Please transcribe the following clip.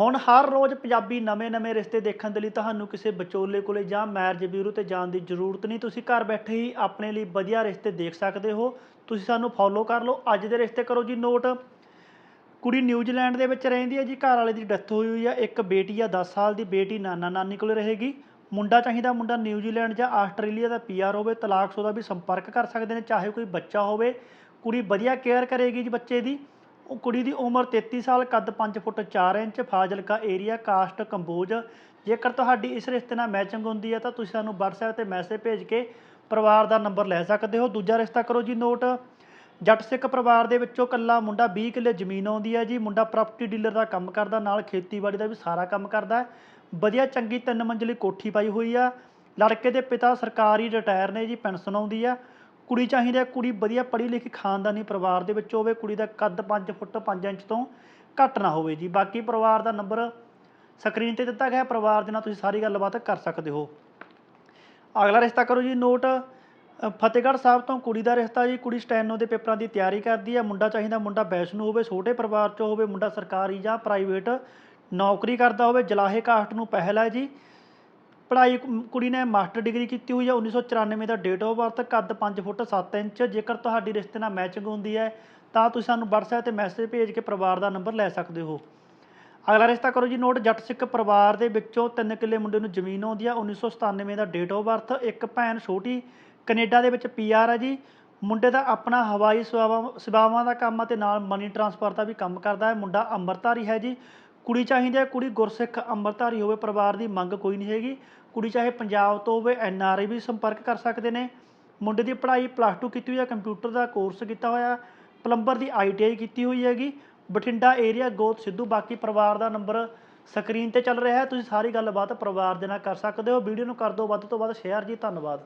ਹੁਣ ਹਰ ਰੋਜ਼ ਪੰਜਾਬੀ ਨਵੇਂ-ਨਵੇਂ ਰਿਸ਼ਤੇ ਦੇਖਣ ਦੇ ਲਈ ਤੁਹਾਨੂੰ ਕਿਸੇ ਵਿਚੋਲੇ ਕੋਲੇ ਜਾਂ ਮੈਰਿਜ ਬਿਊਰੋ ਤੇ ਜਾਣ ਦੀ ਜ਼ਰੂਰਤ ਨਹੀਂ। ਤੁਸੀਂ ਘਰ ਬੈਠੇ ਹੀ ਆਪਣੇ ਲਈ ਵਧੀਆ ਰਿਸ਼ਤੇ ਦੇਖ ਸਕਦੇ ਹੋ। ਤੁਸੀਂ ਸਾਨੂੰ ਫੋਲੋ ਕਰ ਲਓ। ਅੱਜ ਦੇ ਰਿਸ਼ਤੇ ਕਰੋ ਜੀ ਨੋਟ। ਕੁੜੀ ਨਿਊਜ਼ੀਲੈਂਡ ਦੇ ਵਿੱਚ ਰਹਿੰਦੀ ਹੈ ਜੀ। ਘਰ ਵਾਲੇ ਦੀ ਡੈਥ ਹੋਈ ਹੋਈ ਆ। ਇੱਕ ਬੇਟੀ ਆ 10 ਸਾਲ ਦੀ ਬੇਟੀ ਨਾਨਾ ਨਾਨੀ ਕੋਲ ਰਹੇਗੀ। ਮੁੰਡਾ ਚਾਹੀਦਾ ਮੁੰਡਾ ਨਿਊਜ਼ੀਲੈਂਡ ਜਾਂ ਆਸਟ੍ਰੇਲੀਆ ਦਾ ਪੀਆਰ ਹੋਵੇ ਤਲਾਕਸ਼ੁਦਾ ਵੀ ਸੰਪਰਕ ਕਰ ਸਕਦੇ ਨੇ। ਚਾਹੇ ਕੋਈ ਬੱਚਾ ਹੋਵੇ, ਕੁੜੀ ਵਧੀਆ ਕੇਅਰ ਕਰੇਗੀ ਜੀ ਬੱਚੇ ਦੀ। ਉਹ ਕੁੜੀ ਦੀ ਉਮਰ 33 ਸਾਲ, ਕੱਦ 5 foot 4 inch, Fazilka area caste Kamboj. ਜੇਕਰ ਤੁਹਾਡੀ ਇਸ ਰਿਸ਼ਤੇ ਨਾਲ ਮੈਚਿੰਗ ਹੁੰਦੀ ਹੈ, ਤਾਂ ਤੁਸੀਂ ਸਾਨੂੰ WhatsApp ਤੇ ਮੈਸੇਜ ਭੇਜ ਕੇ ਪਰਿਵਾਰ ਦਾ ਨੰਬਰ ਲੈ ਸਕਦੇ ਹੋ। ਦੂਜਾ ਰਿਸ਼ਤਾ ਕਰੋ ਜੀ ਨੋਟ। ਜੱਟ ਸਿੱਖ ਪਰਿਵਾਰ ਦੇ ਵਿੱਚੋਂ ਕੱਲਾ ਮੁੰਡਾ 20 ਕਿੱਲੇ ਜ਼ਮੀਨ ਆਉਂਦੀ ਹੈ ਜੀ। ਮੁੰਡਾ ਪ੍ਰਾਪਰਟੀ ਡੀਲਰ ਦਾ ਕੰਮ ਕਰਦਾ, ਨਾਲ ਖੇਤੀਬਾੜੀ ਦਾ ਵੀ ਸਾਰਾ ਕੰਮ ਕਰਦਾ ਵਧੀਆ, ਚੰਗੀ ਤਿੰਨ ਮੰਜ਼ਲੀ ਕੋਠੀ ਪਾਈ ਹੋਈ ਆ। ਲੜਕੇ ਦੇ ਪਿਤਾ ਸਰਕਾਰੀ ਰਿਟਾਇਰ ਨੇ ਜੀ, ਪੈਨਸ਼ਨ ਆਉਂਦੀ ਆ। ਕੁੜੀ ਚਾਹੀਦੀ ਹੈ, ਕੁੜੀ ਵਧੀਆ ਪੜ੍ਹੀ ਲਿਖੀ ਖਾਨਦਾਨੀ ਪਰਿਵਾਰ ਦੇ ਵਿੱਚ ਹੋਵੇ, ਕੁੜੀ ਦਾ ਕੱਦ 5 ਫੁੱਟ 5 ਇੰਚ ਤੋਂ ਘੱਟ ਨਾ ਹੋਵੇ ਜੀ। ਬਾਕੀ ਪਰਿਵਾਰ ਦਾ ਨੰਬਰ ਸਕਰੀਨ ਤੇ ਦਿੱਤਾ ਗਿਆ ਪਰਿਵਾਰ ਦੇ ਨਾਲ ਤੁਸੀਂ ਸਾਰੀ ਗੱਲਬਾਤ ਕਰ ਸਕਦੇ ਹੋ। ਅਗਲਾ ਰਿਸ਼ਤਾ ਕਰੋ ਜੀ ਨੋਟ ਫਤਿਹਗੜ੍ਹ ਸਾਹਿਬ ਤੋਂ ਕੁੜੀ ਦਾ ਰਿਸ਼ਤਾ ਜੀ। ਕੁੜੀ ਸਟੈਨੋ ਦੇ ਪੇਪਰਾਂ ਦੀ ਤਿਆਰੀ ਕਰਦੀ ਹੈ। ਮੁੰਡਾ ਚਾਹੀਦਾ, ਮੁੰਡਾ ਵੈਸ਼ਨੂੰ ਹੋਵੇ, ਛੋਟੇ ਪਰਿਵਾਰ ਚੋਂ ਹੋਵੇ, ਮੁੰਡਾ ਸਰਕਾਰੀ ਜਾਂ ਪ੍ਰਾਈਵੇਟ ਨੌਕਰੀ ਕਰਦਾ ਹੋਵੇ, ਜਲਾਹੇ ਕਾਸਟ ਨੂੰ ਪਹਿਲ ਹੈ ਜੀ। ਪੜ੍ਹਾਈ ਕੁੜੀ ਨੇ ਮਾਸਟਰ ਡਿਗਰੀ ਕੀਤੀ ਹੋਈ ਹੈ 1994 ਦਾ ਡੇਟ ਆਫ ਬਰਥ ਕੱਦ ਪੰਜ ਫੁੱਟ ਸੱਤ ਇੰਚ, ਜੇਕਰ ਤੁਹਾਡੀ ਰਿਸ਼ਤੇ ਨਾਲ ਮੈਚਿੰਗ ਹੁੰਦੀ ਹੈ, ਤਾਂ ਤੁਸੀਂ ਸਾਨੂੰ WhatsApp ਤੇ ਮੈਸੇਜ ਭੇਜ ਕੇ ਪਰਿਵਾਰ ਦਾ ਨੰਬਰ ਲੈ ਸਕਦੇ ਹੋ। ਅਗਲਾ ਰਿਸ਼ਤਾ ਕਰੋ ਜੀ, ਨੋਟ, ਜੱਟ ਸਿੱਖ ਪਰਿਵਾਰ ਦੇ ਵਿੱਚੋਂ ਤਿੰਨ ਕਿੱਲੇ ਮੁੰਡੇ ਨੂੰ ਜ਼ਮੀਨ ਆਉਂਦੀ ਆ 1997 ਦਾ ਡੇਟ ਆਫ ਬਰਥ ਇੱਕ ਭੈਣ ਛੋਟੀ ਕੈਨੇਡਾ ਦੇ ਵਿੱਚ ਪੀਆਰ ਹੈ ਜੀ। ਮੁੰਡੇ ਦਾ ਆਪਣਾ ਹਵਾਈ ਸੇਵਾਵਾਂ ਸੇਵਾਵਾਂ ਦਾ ਕੰਮ ਅਤੇ ਨਾਲ ਮਨੀ ਟਰਾਂਸਫਰ ਦਾ ਵੀ ਕੰਮ ਕਰਦਾ ਹੈ। ਮੁੰਡਾ ਅੰਮ੍ਰਿਤਧਾਰੀ ਹੈ ਜੀ। ਕੁੜੀ ਚਾਹੀਦੀ ਹੈ, ਕੁੜੀ ਗੁਰਸਿੱਖ ਅੰਮ੍ਰਿਤਧਾਰੀ ਹੋਵੇ, ਪਰਿਵਾਰ ਦੀ ਮੰਗ ਕੋਈ ਨਹੀਂ ਹੈਗੀ। ਕੁੜੀ ਚਾਹੇ ਪੰਜਾਬ ਤੋਂ ਹੋਵੇ, ਐੱਨ ਆਰ ਆਈ ਵੀ ਸੰਪਰਕ ਕਰ ਸਕਦੇ ਨੇ। ਮੁੰਡੇ ਦੀ ਪੜ੍ਹਾਈ ਪਲੱਸ 2 ਕੀਤੀ ਹੋਈ ਹੈ, ਕੰਪਿਊਟਰ ਦਾ ਕੋਰਸ ਕੀਤਾ ਹੋਇਆ plumber the I T I ਕੀਤੀ ਹੋਈ ਹੈਗੀ। ਬਠਿੰਡਾ ਏਰੀਆ ਗੋਤ ਸਿੱਧੂ, ਬਾਕੀ ਪਰਿਵਾਰ ਦਾ ਨੰਬਰ ਸਕਰੀਨ ਤੇ ਚੱਲ ਰਿਹਾ ਹੈ। ਤੁਸੀਂ ਸਾਰੀ ਗੱਲਬਾਤ ਪਰਿਵਾਰ ਦੇ ਨਾਲ ਕਰ ਸਕਦੇ ਹੋ। ਵੀਡੀਓ ਨੂੰ ਕਰ ਦਿਓ, ਵੱਧ ਤੋਂ ਵੱਧ ਸ਼ੇਅਰ ਜੀ, ਧੰਨਵਾਦ।